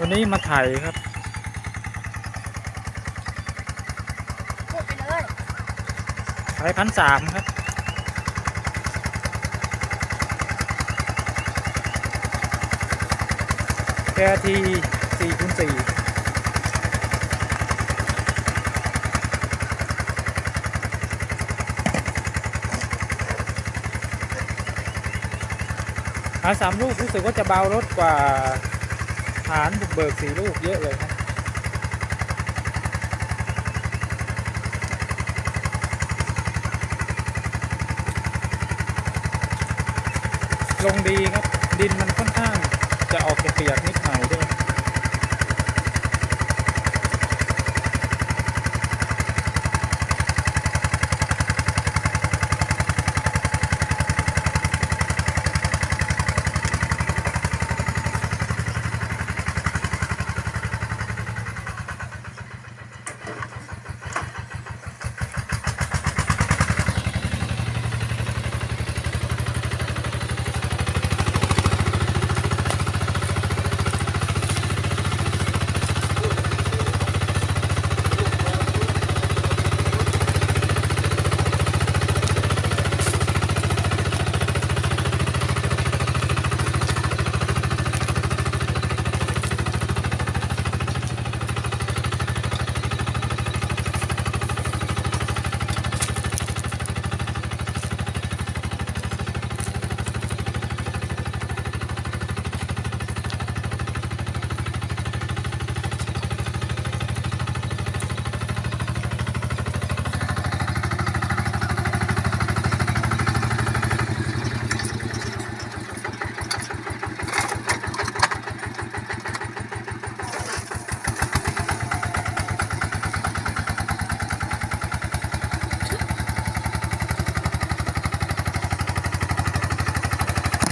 วันนี้มาถ่ายครับพูดไปเลยถ่ายพันสามครับแกทีสี่คูณสี่หาสามลูกรู้สึกว่าจะเบารถกว่า ฐานบุกเบิกสีลูกเยอะเลยครับลงดีครับ ดินมันค่อนข้างจะออกเปียกนิดหน่อยด้วย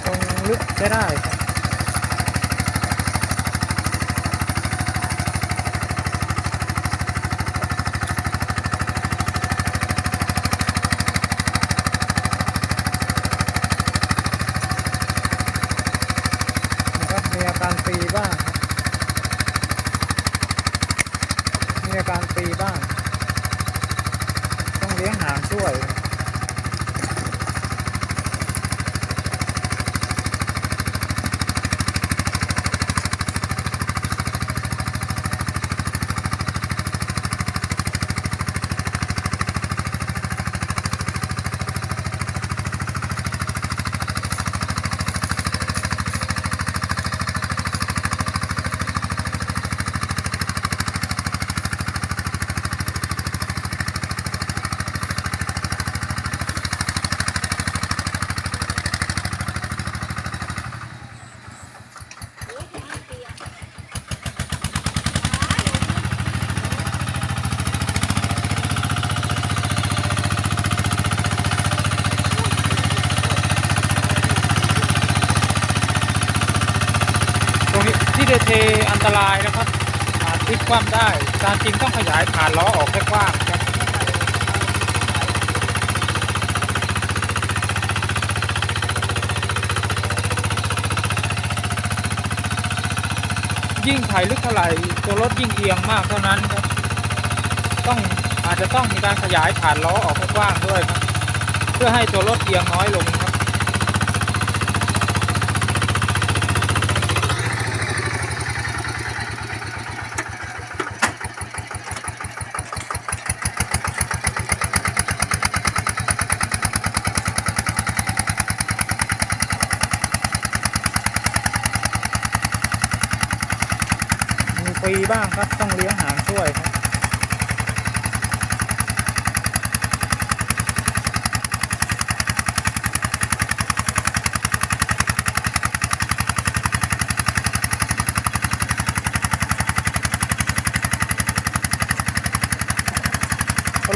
ตรง ลึกใช้ได้ครับนะครับมีอาการปีบ้างครับมีอาการปีบ้าง ต้องเลี้ยงหางช่วย ตรงนี้ที่เดเทอัน ตรายนะครับอาจพลิกคว่ำได้การจริงต้องขยายผ่านล้อออกให้กว้างครับยิ่งถ่ายลึกเท่าไหร่ตัวรถยิ่งเอียงมากเท่านั้นครับต้องอาจจะต้องมีการขยายผ่านล้อออกให้กว้างด้วยครับเพื่อให้ตัวรถเอียงน้อยลง มีบ้างครับ ต้องเลี้ยงหางช่วยครับ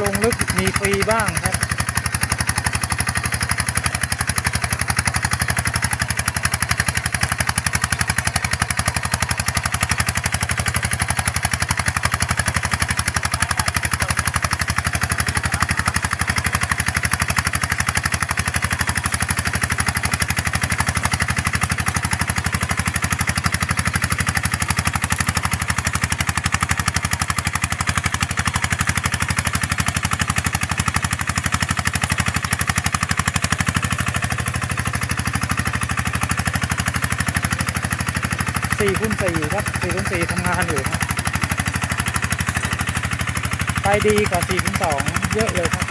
ลงลึกมีฟรีบ้างครับ สี่คูณสี่ครับสี่คูณสี่ทำงานอยู่ครับไปดีกว่าสี่คูณสองเยอะเลยครับ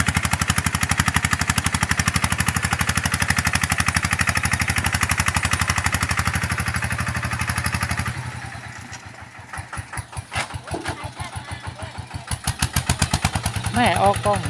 แม่ออกกล้อง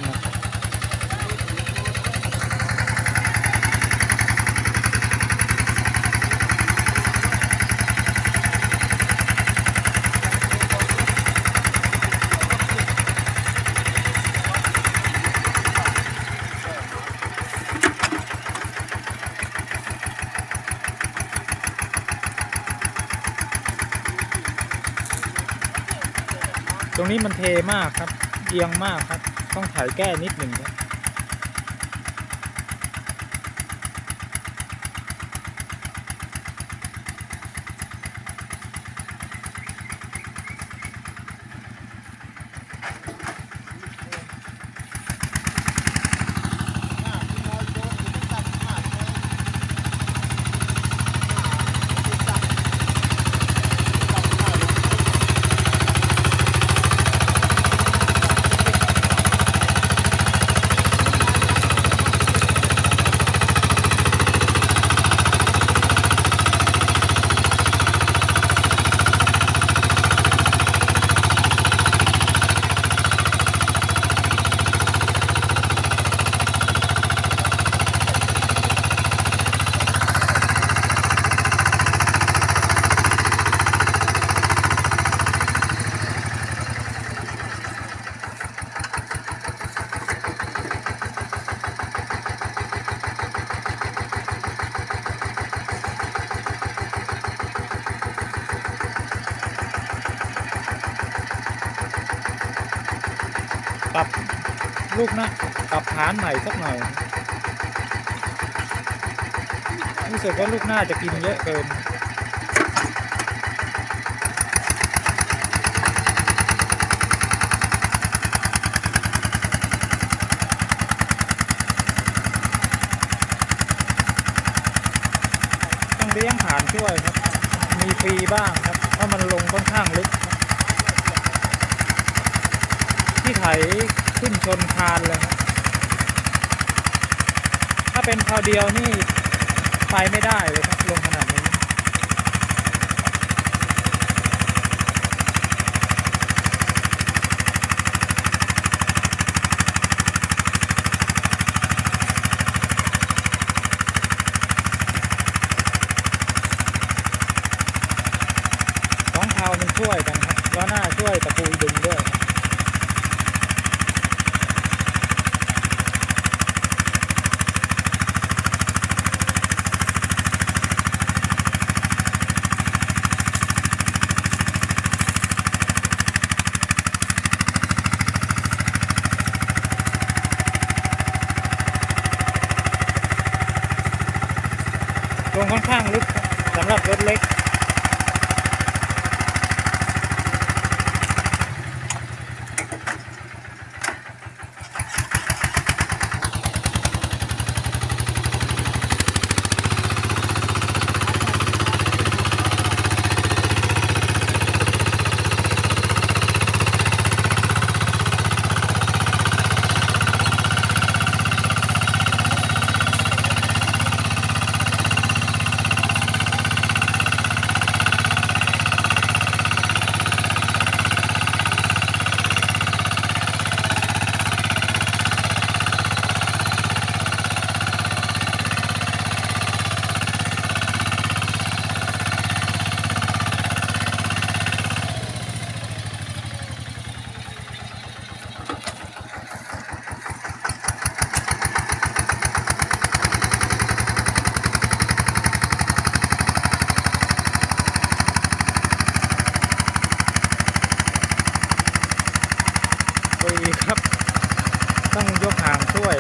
รงนี้มันเทมากครับ เอียงมากครับ ต้องถ่ายแก้นิดหนึ่งครับ กหนะปรับฐานใหม่สักหน่อยรู้สึกว่าลูกหน้าจะกินเยอะเกินต้องเลี้ยงฐานช่วยครับ มีฟรีบ้างครับ เพราะมันลงค่อนข้างลึกครับ ที่ไถขึ้นชนคานเลยถ้าเป็นคราวเดียวนี่ไปไม่ได้เลยครับลงขนาดนี้สองเท้ามันช่วยกันครับล้อหน้าช่วยตะปูดึงด้วย ลงค่อนข้างลึกสำหรับรถเล็ก ครับ ต้องยกหางช่วย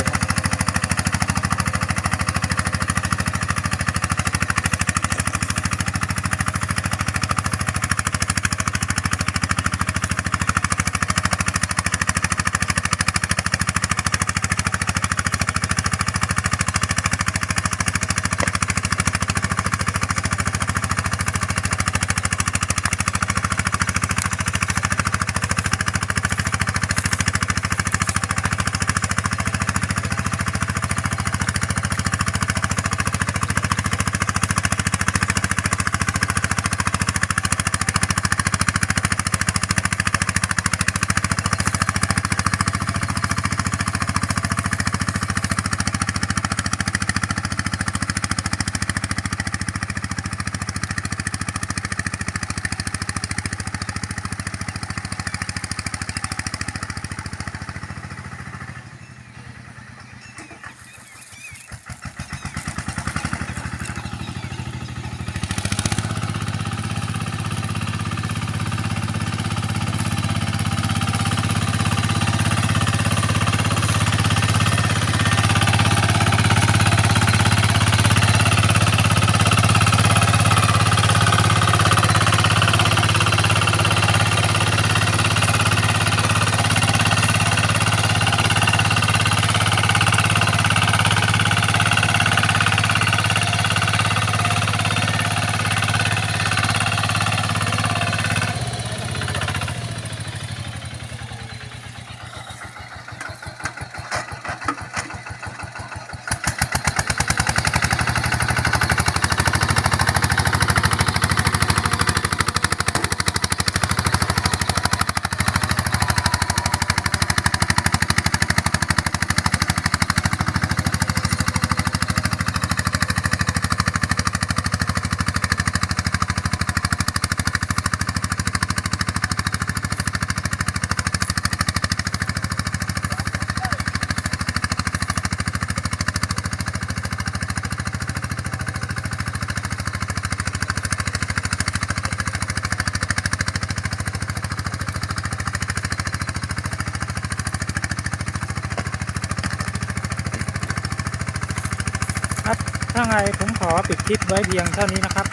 ไงผมขอปิดคลิปไว้เพียงเท่านี้นะครับ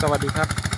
สวัสดีครับ